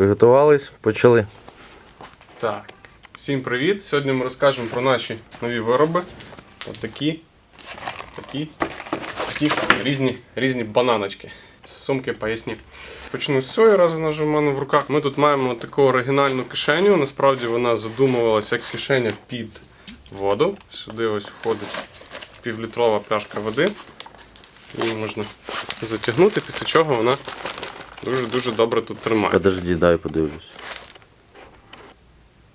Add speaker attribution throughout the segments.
Speaker 1: Приготувались, почали.
Speaker 2: Так, всім привіт! Сьогодні ми розкажемо про наші нові вироби. Отакі, такі, такі різні, різні бананочки. Сумки поясні. Почну з цього, раз вона в мене в руках. Ми тут маємо таку оригінальну кишеню. Насправді вона задумувалася як кишеня під воду. Сюди ось входить півлітрова пляшка води. Її можна затягнути, після чого вона дуже-дуже добре тут тримає.
Speaker 1: Подожди, дай подивлюсь.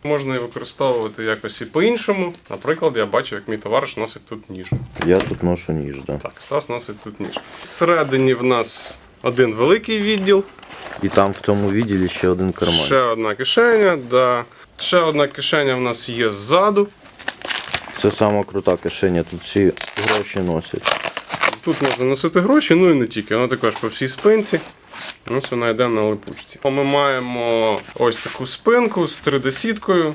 Speaker 2: Можна і використовувати якось і по-іншому. Наприклад, я бачив, як мій товариш носить тут ніж.
Speaker 1: Я тут ношу ніж, да.
Speaker 2: Так, Стас носить тут ніж. Всередині в нас один великий відділ,
Speaker 1: І там в цьому відділі ще один карман.
Speaker 2: ще одна кишеня, да. ще одна кишеня в нас є ззаду.
Speaker 1: Це сама крута кишеня, тут всі гроші носять.
Speaker 2: Тут можна носити гроші, ну і не тільки, вона також по всій спинці. Ось вона йде на липучці. Ми маємо ось таку спинку з 3D-сіткою.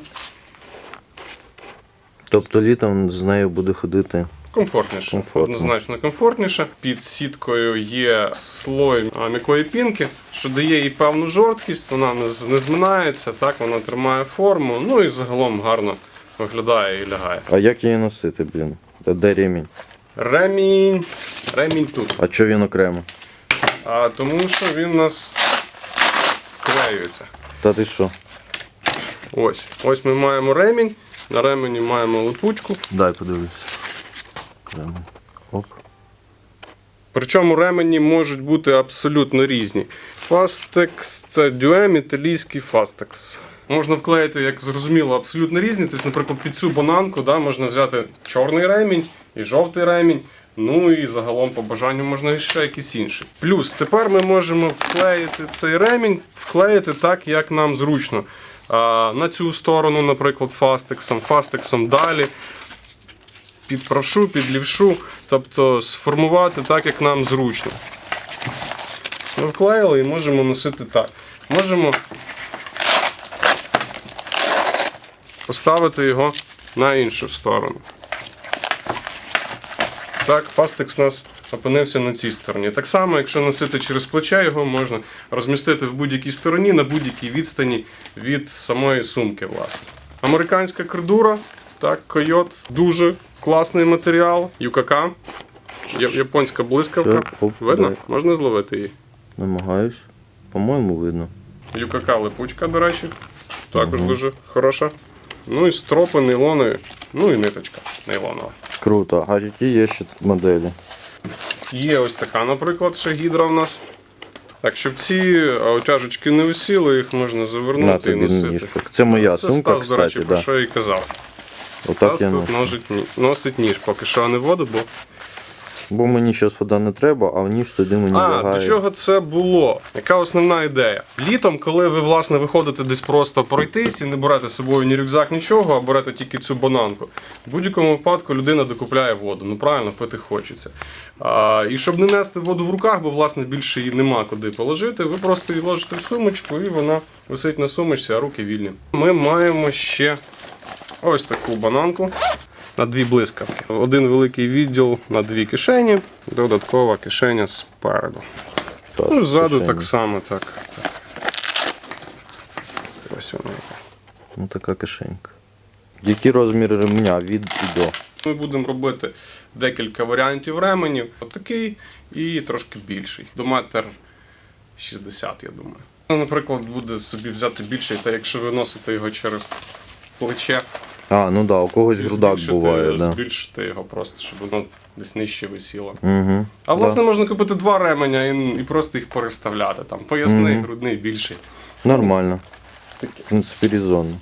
Speaker 1: Тобто літом з нею буде ходити.
Speaker 2: Комфортніше,
Speaker 1: Комфортно.
Speaker 2: однозначно комфортніше. Під сіткою є слой м'якої пінки, що дає їй певну жорсткість, вона не, зминається, так вона тримає форму, ну і загалом гарно виглядає і лягає.
Speaker 1: А як її носити, блін? Де- Де ремінь?
Speaker 2: Ремінь. Ремінь тут.
Speaker 1: А чого він окремо?
Speaker 2: А тому що він у нас вклеюється.
Speaker 1: Та ти що?
Speaker 2: Ось. Ось ми маємо ремінь. На ремені маємо липучку.
Speaker 1: Дай подивлюсь. Ремень. Оп.
Speaker 2: Причому ремені можуть бути абсолютно різні. Fastex це дюем, італійський Fastex. Можна вклеїти, як зрозуміло, абсолютно різні. Тобто, наприклад, під цю бананку да, можна взяти чорний ремінь і жовтий ремінь. Ну і загалом по бажанню можна ще якийсь інший. Плюс тепер ми можемо вклеїти цей ремінь, вклеїти так, як нам зручно. А, на цю сторону, наприклад, фастексом, фастексом далі під правшу, під лівшу, тобто сформувати так, як нам зручно. Ми вклеїли і можемо носити так. Можемо поставити його на іншу сторону. Так, фастекс у нас опинився на цій стороні. Так само, якщо носити через плече, його можна розмістити в будь-якій стороні на будь-якій відстані від самої сумки. власне. Американська кридура, так, койот, дуже класний матеріал. ЮКК, японська блискавка. Видно? Можна зловити її.
Speaker 1: Намагаюсь. По-моєму, видно.
Speaker 2: ЮКК липучка, до речі. Також дуже хороша. Ну і стропи нейлонові. Ну і ниточка нейлонова.
Speaker 1: Круто. А які є ще тут моделі?
Speaker 2: Є ось така, наприклад, ще гідра в нас. Так, щоб ці утяжечки не висіли, їх можна
Speaker 1: На
Speaker 2: завернути і носити.
Speaker 1: ніж. Це моя
Speaker 2: Це
Speaker 1: сумка,
Speaker 2: Стас, до речі,
Speaker 1: кстати,
Speaker 2: про
Speaker 1: да.
Speaker 2: що я і казав.
Speaker 1: Отак
Speaker 2: Стас
Speaker 1: я
Speaker 2: тут
Speaker 1: ношу.
Speaker 2: носить, носить ніж, поки що не воду, бо
Speaker 1: Бо мені зараз вода не треба, а в ніж тоді мені
Speaker 2: А,
Speaker 1: лягає.
Speaker 2: до чого це було? Яка основна ідея? Літом, коли ви власне виходите десь просто пройтись і не берете з собою ні рюкзак, нічого, а берете тільки цю бананку. В будь-якому випадку людина докупляє воду. Ну правильно, пити хочеться. А, і щоб не нести воду в руках, бо власне більше її нема куди положити, ви просто її ложите в сумочку і вона висить на сумочці, а руки вільні. Ми маємо ще ось таку бананку. На дві блискавки. Один великий відділ на дві кишені, додаткова кишеня спереду.
Speaker 1: Так,
Speaker 2: Ну, ззаду
Speaker 1: кишені.
Speaker 2: так само, так. так. Ось вона.
Speaker 1: Ну така кишенька. Які розміри ремня від і до?
Speaker 2: Ми будемо робити декілька варіантів ременів. Отакий і трошки більший. До метр 60, я думаю. Ну, Наприклад, буде собі взяти більший, та якщо ви носите його через плече,
Speaker 1: А, ну да, у когось грудак
Speaker 2: збільшити,
Speaker 1: буває, да.
Speaker 2: збільшити його просто, щоб воно десь нижче висіло.
Speaker 1: Угу.
Speaker 2: А власне можна купити два ременя і, і просто їх переставляти. Там поясний,
Speaker 1: угу.
Speaker 2: грудний, більший.
Speaker 1: Нормально. В принципі, резонно.